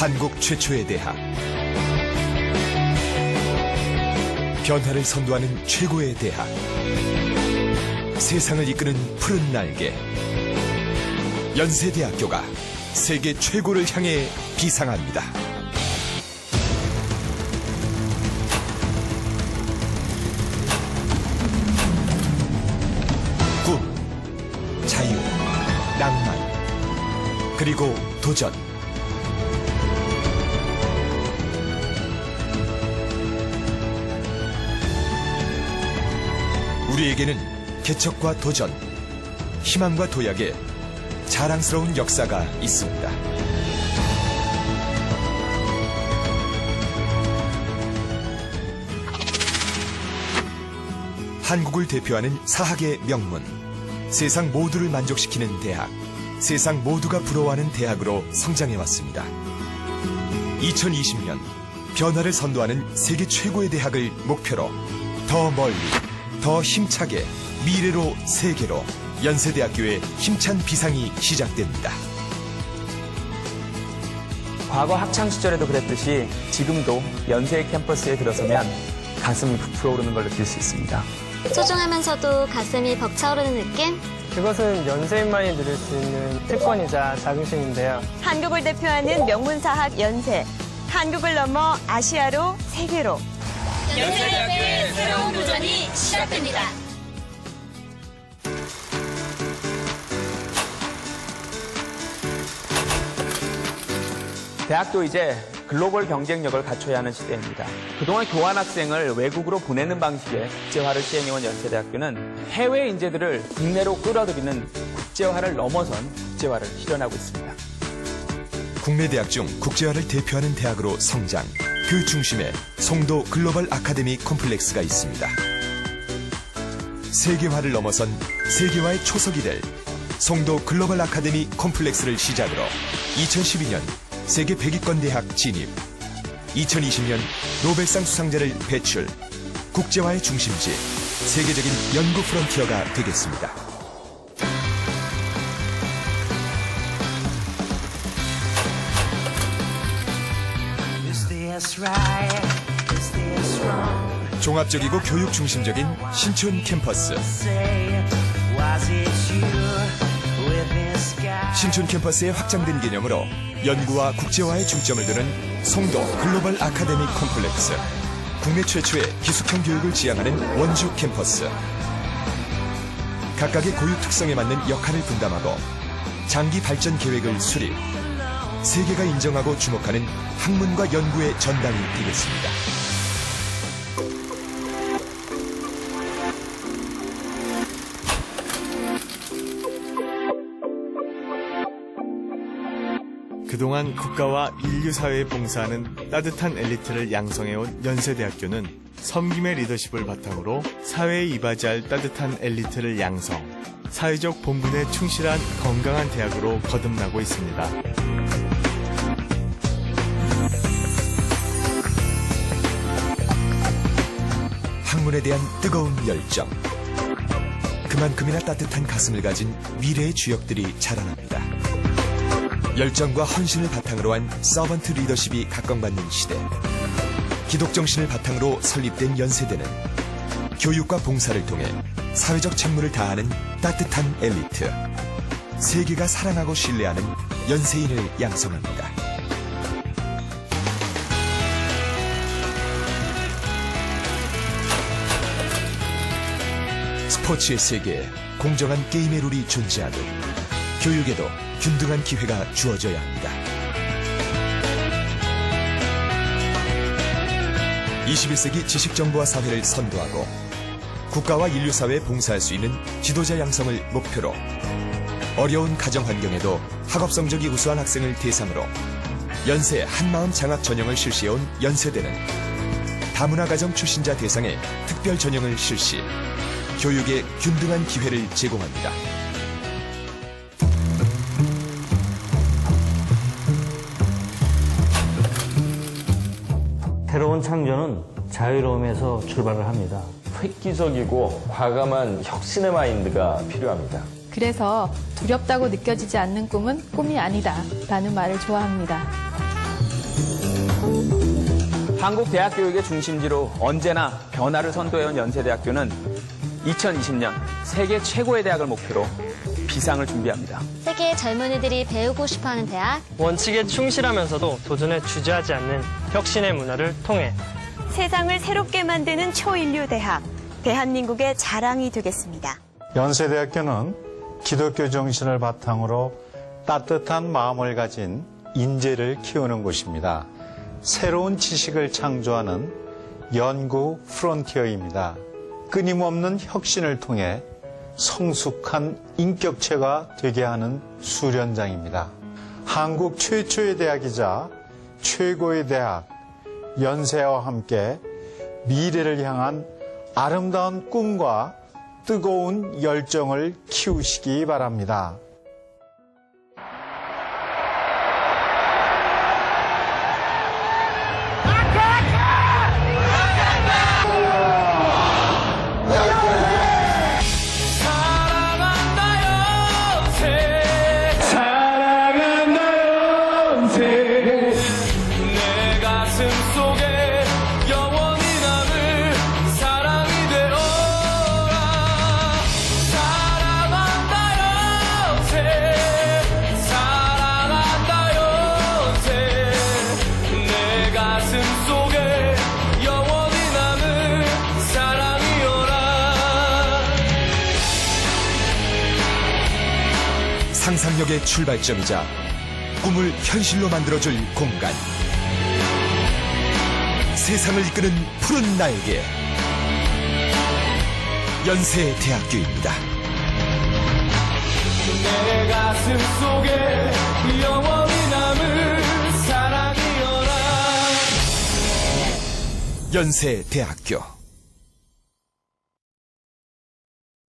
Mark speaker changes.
Speaker 1: 한국 최초의 대학. 변화를 선도하는 최고의 대학. 세상을 이끄는 푸른 날개. 연세대학교가 세계 최고를 향해 비상합니다. 꿈, 자유, 낭만, 그리고 도전. 우리에게는 개척과 도전, 희망과 도약의 자랑스러운 역사가 있습니다. 한국을 대표하는 사학의 명문, 세상 모두를 만족시키는 대학, 세상 모두가 부러워하는 대학으로 성장해왔습니다. 2020년 변화를 선도하는 세계 최고의 대학을 목표로 더 멀리, 더 힘차게 미래로 세계로 연세대학교의 힘찬 비상이 시작됩니다.
Speaker 2: 과거 학창 시절에도 그랬듯이 지금도 연세 캠퍼스에 들어서면 가슴이 부풀어오르는 걸 느낄 수 있습니다.
Speaker 3: 소중하면서도 가슴이 벅차오르는 느낌?
Speaker 4: 그것은 연세인만이 누릴 수 있는 특권이자 자긍심인데요.
Speaker 5: 한국을 대표하는 명문사학 연세. 한국을 넘어 아시아로 세계로.
Speaker 3: 연세대학교의 새로운 도전이 시작됩니다.
Speaker 2: 대학도 이제 글로벌 경쟁력을 갖춰야 하는 시대입니다. 그동안 교환 학생을 외국으로 보내는 방식의 국제화를 시행해온 연세대학교는 해외 인재들을 국내로 끌어들이는 국제화를 넘어선 국제화를 실현하고 있습니다.
Speaker 1: 국내 대학 중 국제화를 대표하는 대학으로 성장. 그 중심에 송도 글로벌 아카데미 콤플렉스가 있습니다. 세계화를 넘어선 세계화의 초석이 될 송도 글로벌 아카데미 콤플렉스를 시작으로 2012년 세계 100위권 대학 진입, 2020년 노벨상 수상자를 배출, 국제화의 중심지, 세계적인 연구 프론티어가 되겠습니다.
Speaker 6: Is this right? Is this wrong?
Speaker 1: 종합적이고 교육 중심적인 신촌 캠퍼스. 신촌 캠퍼스의 확장된 개념으로 연구와 국제화에 중점을 두는 송도 글로벌 아카데미 콤플렉스. 국내 최초의 기숙형 교육을 지향하는 원주 캠퍼스. 각각의 고유 특성에 맞는 역할을 분담하고 장기 발전 계획을 수립. 세계가 인정하고 주목하는 학문과 연구의 전당이 되겠습니다.
Speaker 7: 그동안 국가와 인류 사회에 봉사하는 따뜻한 엘리트를 양성해온 연세대학교는 섬김의 리더십을 바탕으로 사회에 이바지할 따뜻한 엘리트를 양성, 사회적 본분에 충실한 건강한 대학으로 거듭나고 있습니다.
Speaker 1: 학문에 대한 뜨거운 열정. 그만큼이나 따뜻한 가슴을 가진 미래의 주역들이 자라납니다. 열정과 헌신을 바탕으로 한 서번트 리더십이 각광받는 시대. 기독정신을 바탕으로 설립된 연세대는 교육과 봉사를 통해 사회적 책무를 다하는 따뜻한 엘리트. 세계가 사랑하고 신뢰하는 연세인을 양성합니다. 스포츠의 세계에 공정한 게임의 룰이 존재하듯 교육에도 균등한 기회가 주어져야 합니다. 21세기 지식정보화 사회를 선도하고 국가와 인류사회에 봉사할 수 있는 지도자 양성을 목표로 어려운 가정 환경에도 학업 성적이 우수한 학생을 대상으로 연세 한마음 장학 전형을 실시해온 연세대는 다문화 가정 출신자 대상의 특별 전형을 실시 교육에 균등한 기회를 제공합니다.
Speaker 8: 창조는 자유로움에서 출발을 합니다.
Speaker 9: 획기적이고 과감한 혁신의 마인드가 필요합니다.
Speaker 10: 그래서 두렵다고 느껴지지 않는 꿈은 꿈이 아니다 라는 말을 좋아합니다.
Speaker 2: 한국 대학 교육의 중심지로 언제나 변화를 선도해온 연세대학교는 2020년 세계 최고의 대학을 목표로 비상을 준비합니다.
Speaker 3: 세계의 젊은이들이 배우고 싶어하는 대학
Speaker 4: 원칙에 충실하면서도 도전에 주저하지 않는 혁신의 문화를 통해
Speaker 5: 세상을 새롭게 만드는 초인류 대학. 대한민국의 자랑이 되겠습니다.
Speaker 10: 연세대학교는 기독교 정신을 바탕으로 따뜻한 마음을 가진 인재를 키우는 곳입니다. 새로운 지식을 창조하는 연구 프론티어입니다. 끊임없는 혁신을 통해 성숙한 인격체가 되게 하는 수련장입니다. 한국 최초의 대학이자 최고의 대학, 연세와 함께 미래를 향한 아름다운 꿈과 뜨거운 열정을 키우시기 바랍니다.
Speaker 1: 상상력의 출발점이자 꿈을 현실로 만들어줄 공간. 세상을 이끄는 푸른 날개. 연세대학교입니다.
Speaker 6: 내 가슴 속에 영원히 남을 사랑이여라
Speaker 1: 연세대학교.